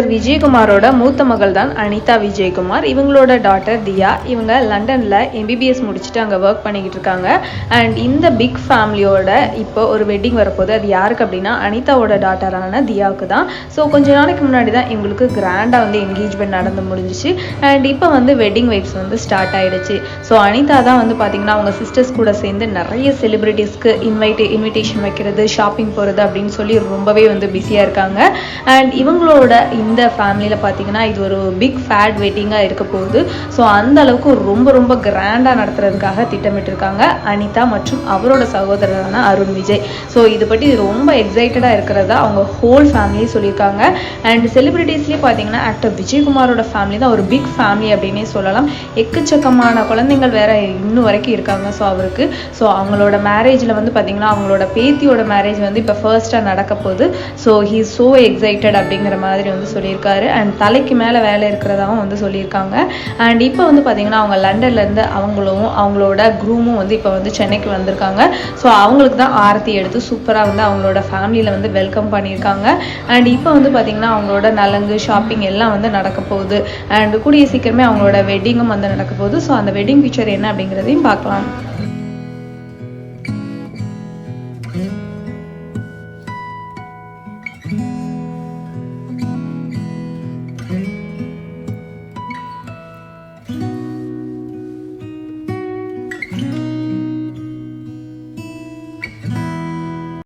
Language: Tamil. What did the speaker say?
விஜயகுமாரோட மூத்த மகள் தான் அனிதா விஜயகுமார். இவங்களோட டாட்டர் தியா. இவங்க லண்டனில் எம்பிபிஎஸ் முடிச்சுட்டு அங்கே ஒர்க் பண்ணிக்கிட்டு இருக்காங்க. அண்ட் இந்த பிக் ஃபேமிலியோட இப்போ ஒரு வெட்டிங் வரப்போகுது. அது யாருக்கு அப்படின்னா அனிதாவோட டாட்டரான தியாவுக்கு தான். ஸோ கொஞ்ச நாளைக்கு முன்னாடி தான் இவங்களுக்கு கிராண்டாக வந்து என்கேஜ்மெண்ட் நடந்து முடிஞ்சிச்சு. அண்ட் இப்போ வந்து வெட்டிங் வைப்ஸ் வந்து ஸ்டார்ட் ஆகிடுச்சு ஸோ அனிதா தான் வந்து பார்த்திங்கன்னா அவங்க சிஸ்டர்ஸ் கூட சேர்ந்து நிறைய செலிப்ரிட்டிஸ்க்கு இன்வைட் இன்விடேஷன் வைக்கிறது ஷாப்பிங் போகிறது அப்படின்னு சொல்லி ரொம்பவே வந்து பிஸியாக இருக்காங்க. அண்ட் இவங்களோட இந்த ஃபேமிலியில் பார்த்தீங்கன்னா இது ஒரு பிக் ஃபேட் வெட்டிங்காக இருக்க போகுது. ஸோ அந்த அளவுக்கு ரொம்ப ரொம்ப கிராண்டாக நடத்துறதுக்காக திட்டமிட்டிருக்காங்க அனிதா மற்றும் அவரோட சகோதரரான அருண் விஜய். ஸோ இது பற்றி ரொம்ப எக்ஸைட்டடாக இருக்கிறதா அவங்க ஹோல் ஃபேமிலி சொல்லியிருக்காங்க. அண்ட் செலிபிரிட்டிஸ்லேயே பார்த்தீங்கன்னா ஆக்டர் விஜயகுமாரோட ஃபேமிலி தான் ஒரு பிக் ஃபேமிலி அப்படின்னே சொல்லலாம். எக்கச்சக்கமான குழந்தைங்கள் வேற இன்னும் வரைக்கும் இருக்காங்க ஸோ அவருக்கு. ஸோ அவங்களோட மேரேஜில் வந்து பார்த்தீங்கன்னா அவங்களோட பேத்தியோட மேரேஜ் வந்து இப்போ ஃபர்ஸ்ட்டாக நடக்க போகுது. ஸோ ஹீ ஸோ எக்ஸைட்டட் அப்படிங்கிற மாதிரி வந்து சொல்லியிருக்காரு. அண்ட் தலைக்கு மேலே வேலை இருக்கிறதாகவும் வந்து சொல்லியிருக்காங்க. அண்ட் இப்போ வந்து பார்த்தீங்கன்னா அவங்க லண்டன்லேருந்து அவங்களும் அவங்களோட குரூமும் வந்து இப்போ வந்து சென்னைக்கு வந்திருக்காங்க. ஸோ அவங்களுக்கு தான் ஆரத்தி எடுத்து சூப்பராக வந்து அவங்களோட ஃபேமிலியில் வந்து வெல்கம் பண்ணியிருக்காங்க. அண்ட் இப்போ வந்து பார்த்தீங்கன்னா அவங்களோட நலங்கு ஷாப்பிங் எல்லாம் வந்து நடக்க போகுது. அண்ட் கூடிய சீக்கிரமே அவங்களோட வெட்டிங்கும் வந்து நடக்க போகுது. ஸோ அந்த வெட்டிங் பிக்சர் என்ன அப்படிங்கிறதையும் பார்க்கலாம்.